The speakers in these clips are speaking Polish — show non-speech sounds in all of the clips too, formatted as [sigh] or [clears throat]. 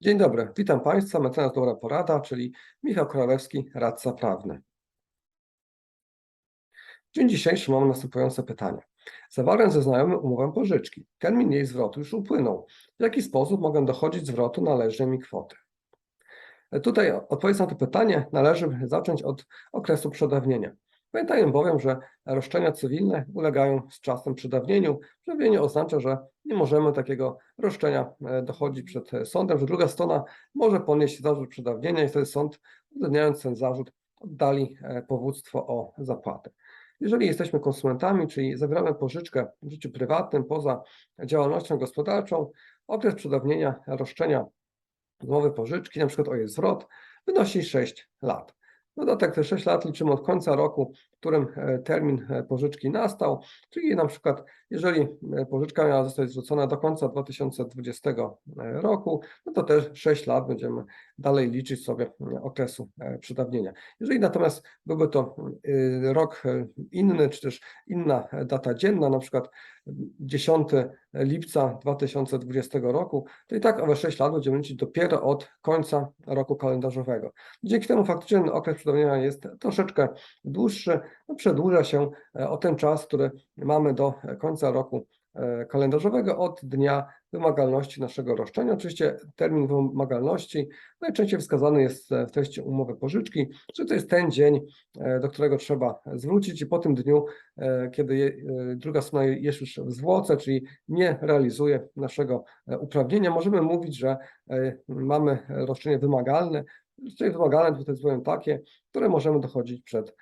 Dzień dobry, witam Państwa. Mecenas Dobra Porada, czyli Michał Królewski, radca prawny. W dzień dzisiejszy mamy następujące pytanie. Zawarłem ze znajomym umowę pożyczki. Termin jej zwrotu już upłynął. W jaki sposób mogę dochodzić zwrotu należnej mi kwoty? Tutaj odpowiedź na to pytanie należy zacząć od okresu przedawnienia. Pamiętajmy bowiem, że roszczenia cywilne ulegają z czasem przedawnieniu. Przedawnienie oznacza, że nie możemy takiego roszczenia e, dochodzić przed e, sądem, że druga strona może ponieść zarzut przedawnienia i wtedy sąd, uwzględniając ten zarzut, oddali e, powództwo o zapłatę. Jeżeli jesteśmy konsumentami, czyli zawieramy pożyczkę w życiu prywatnym poza działalnością gospodarczą, okres przedawnienia roszczenia umowy pożyczki, przykład o jej zwrot, wynosi 6 lat. Dodatek te 6 lat liczymy od końca roku, w którym e, termin e, pożyczki nastał, czyli na przykład jeżeli e, pożyczka miała zostać zwrócona do końca 2020 roku, no to też 6 lat będziemy dalej liczyć sobie okresu przedawnienia. Jeżeli natomiast byłby to rok inny, czy też inna data dzienna, na przykład 10 lipca 2020 roku, to i tak owe 6 lat będziemy liczyć dopiero od końca roku kalendarzowego. Dzięki temu faktycznie okres przedawnienia jest troszeczkę dłuższy, no przedłuża się e, o ten czas, który mamy do końca roku kalendarzowego od dnia wymagalności naszego roszczenia. Oczywiście termin wymagalności najczęściej wskazany jest w treści umowy pożyczki, że to jest ten dzień, e, do którego trzeba zwrócić i po tym dniu, kiedy druga strona jest już w zwłoce, czyli nie realizuje naszego uprawnienia, możemy mówić, że mamy roszczenie wymagalne, Roszczenie wymagalne jest powiem takie, które możemy dochodzić przed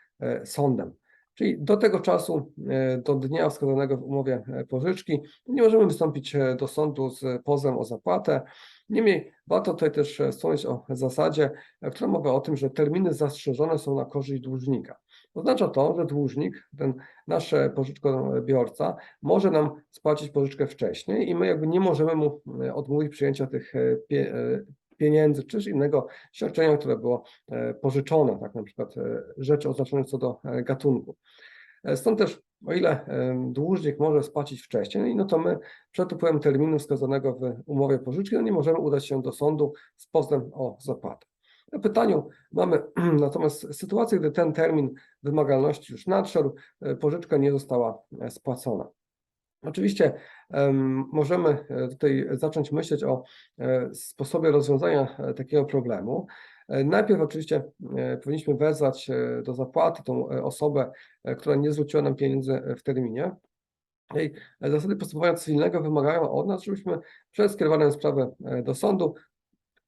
sądem. Czyli do tego czasu, e, do dnia wskazanego w umowie e, pożyczki, nie możemy wystąpić e, do sądu z pozwem o zapłatę. Niemniej warto tutaj też wspomnieć o zasadzie, która mowa o tym, że terminy zastrzeżone są na korzyść dłużnika. Oznacza to, że dłużnik, ten nasz pożyczkobiorca, może nam spłacić pożyczkę wcześniej i my jakby nie możemy mu odmówić przyjęcia tych pieniędzy, czy też innego świadczenia, które było e, pożyczone, tak na przykład e, rzeczy oznaczone co do e, gatunku. Stąd też, o ile dłużnik może spłacić wcześniej, no to my przed upływem terminu wskazanego w umowie pożyczki, no nie możemy udać się do sądu z pozwem o zapłatę. Na pytaniu mamy [clears throat] natomiast sytuację, gdy ten termin wymagalności już nadszedł, pożyczka nie została spłacona. Oczywiście możemy e, tutaj zacząć myśleć o e, sposobie rozwiązania e, takiego problemu. Najpierw oczywiście powinniśmy wezwać do zapłaty tą osobę, która nie zwróciła nam pieniędzy w terminie. I zasady postępowania cywilnego wymagają od nas, żebyśmy przed skierowaniem sprawy do sądu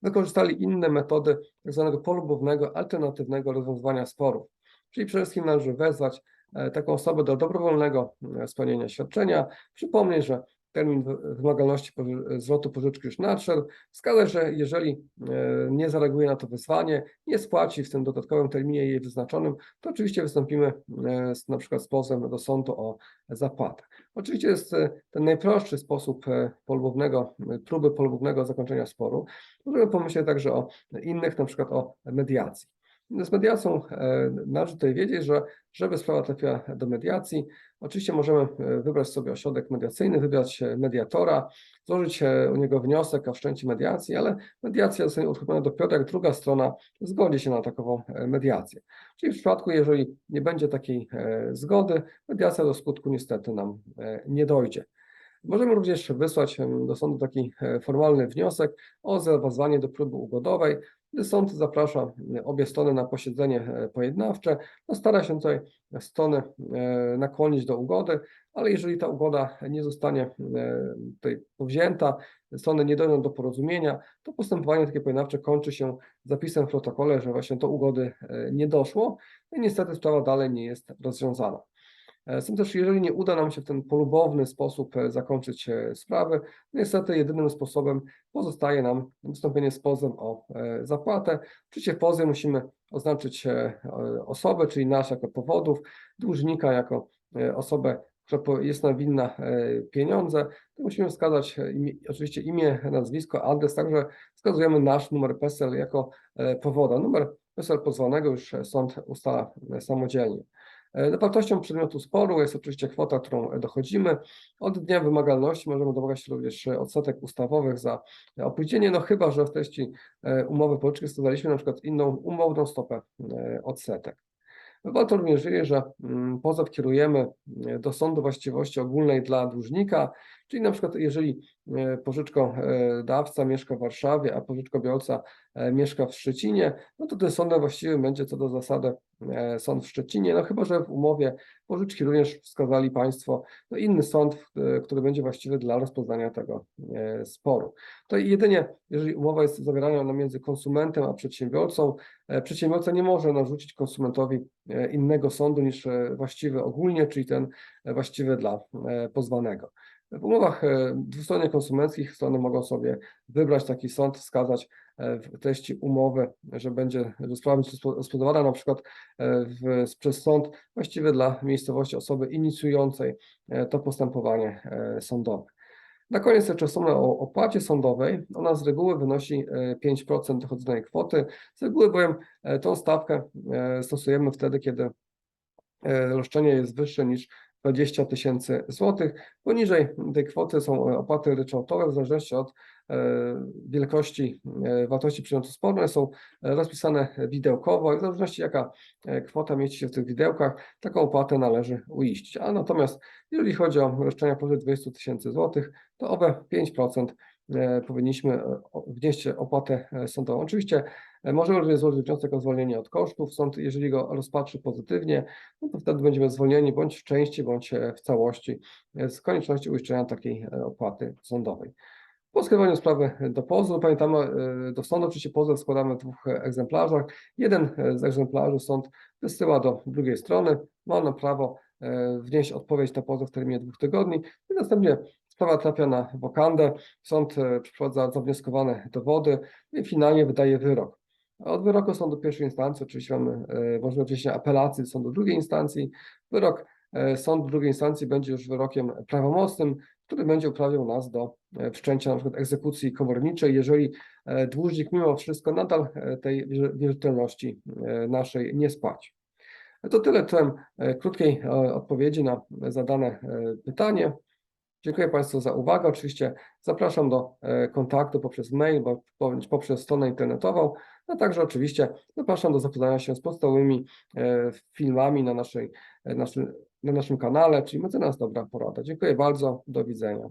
wykorzystali inne metody tzw. Tak polubownego, alternatywnego rozwiązywania sporów. Czyli przede wszystkim należy wezwać E, taką osobę do dobrowolnego e, spełnienia świadczenia, przypomnieć, że termin wymagalności zwrotu pożyczki już nadszedł, wskazać, że jeżeli e, nie zareaguje na to wyzwanie, nie spłaci w tym dodatkowym terminie jej wyznaczonym, to oczywiście wystąpimy z, na przykład z pozwem do sądu o zapłatę. Oczywiście jest ten najprostszy sposób polubownego, próby polubownego zakończenia sporu. Możemy pomyśleć także o innych, na przykład o mediacji. Z mediacją e, należy tutaj wiedzieć, że żeby sprawa trafiła do mediacji, oczywiście możemy e, wybrać sobie ośrodek mediacyjny, wybrać e, mediatora, złożyć u niego wniosek o wszczęcie mediacji, ale mediacja zostanie uruchomiona dopiero jak druga strona zgodzi się na takową mediację. Czyli w przypadku, jeżeli nie będzie takiej zgody, mediacja do skutku niestety nam nie dojdzie. Możemy również wysłać do sądu taki formalny wniosek o zawezwanie do próby ugodowej, Sąd zaprasza obie strony na posiedzenie e, pojednawcze. No stara się tutaj strony e, nakłonić do ugody, ale jeżeli ta ugoda nie zostanie e, tutaj powzięta, strony nie dojdą do porozumienia, to postępowanie takie pojednawcze kończy się zapisem w protokole, że właśnie do ugody nie doszło no i niestety sprawa dalej nie jest rozwiązana. Stąd też, jeżeli nie uda nam się w ten polubowny sposób e, zakończyć e, sprawy, niestety jedynym sposobem pozostaje nam wystąpienie z pozwem o e, zapłatę. Oczywiście w pozwie musimy oznaczyć osobę, czyli nas jako powodów, dłużnika jako osobę, która jest nam winna pieniądze, to musimy wskazać imię, oczywiście imię, nazwisko, adres, także wskazujemy nasz numer PESEL jako powoda. Numer PESEL pozwanego już sąd ustala samodzielnie. E, Wartością przedmiotu sporu jest oczywiście kwota, którą dochodzimy. Od dnia wymagalności możemy domagać się również odsetek ustawowych za opóźnienie, no chyba, że w treści e, umowy pożyczki stosowaliśmy na przykład inną umowną stopę e, odsetek. Warto również wiedzieć, że mm, pozew kierujemy e, do sądu właściwości ogólnej dla dłużnika, czyli na przykład jeżeli e, pożyczkodawca mieszka w Warszawie, a pożyczkobiorca e, mieszka w Szczecinie, no to tym sądem właściwym będzie co do zasady e, sąd w Szczecinie, no chyba, że w umowie pożyczki również wskazali Państwo no inny sąd, e, który będzie właściwy dla rozpoznania tego e, sporu. To jedynie, jeżeli umowa jest zawierana między konsumentem a przedsiębiorcą, e, przedsiębiorca nie może narzucić konsumentowi e, innego sądu niż e, właściwy ogólnie, czyli ten e, właściwy dla e, pozwanego. W umowach e, dwustronnych konsumenckich strony mogą sobie wybrać taki sąd, wskazać e, w treści umowy, że będzie, że sprawa będzie rozpoznawana na przykład e, w, przez sąd właściwy dla miejscowości osoby inicjującej to postępowanie sądowe. Na koniec jeszcze wspomnę o opłacie sądowej. Ona z reguły wynosi e, 5% dochodzonej kwoty. Z reguły bowiem tą stawkę stosujemy wtedy, kiedy roszczenie jest wyższe niż 20 tysięcy złotych. Poniżej tej kwoty są opłaty ryczałtowe w zależności od e, wielkości e, wartości przedmiotu sporne są rozpisane widełkowo i w zależności jaka e, kwota mieści się w tych widełkach, taką opłatę należy uiścić. A natomiast jeżeli chodzi o roszczenia powyżej 20 tysięcy złotych, to owe 5% e, powinniśmy e, wnieść opłatę e, sądową. Oczywiście e, również złożyć wniosek o zwolnienie od kosztów. Sąd, jeżeli go rozpatrzy pozytywnie, no to wtedy będziemy zwolnieni bądź w części, bądź e, w całości e, z konieczności uiszczenia takiej e, opłaty sądowej. Po skierowaniu sprawy do pozwu, pamiętamy, e, do sądu oczywiście pozew składamy w dwóch e, egzemplarzach. Jeden e, z egzemplarzy sąd wysyła do drugiej strony, ma ona prawo e, wnieść odpowiedź na pozew w terminie dwóch tygodni i następnie sprawa trafia na wokandę, sąd e, przeprowadza zawnioskowane dowody i finalnie wydaje wyrok. Od wyroku sądu pierwszej instancji oczywiście mamy e, możliwość wniesienia apelacji sądu drugiej instancji. Wyrok e, sądu drugiej instancji będzie już wyrokiem prawomocnym, który będzie uprawniał nas do wszczęcia na przykład egzekucji komorniczej, jeżeli dłużnik mimo wszystko nadal tej wierzytelności naszej nie spłaci. To tyle tytułem krótkiej odpowiedzi na zadane pytanie. Dziękuję Państwu za uwagę. Oczywiście zapraszam do e, kontaktu poprzez mail bądź poprzez stronę internetową, a także oczywiście zapraszam do zapoznania się z podstawowymi e, filmami na, naszej, e, naszym, na naszym kanale, czyli Mecenas Dobra Porada. Dziękuję bardzo, do widzenia.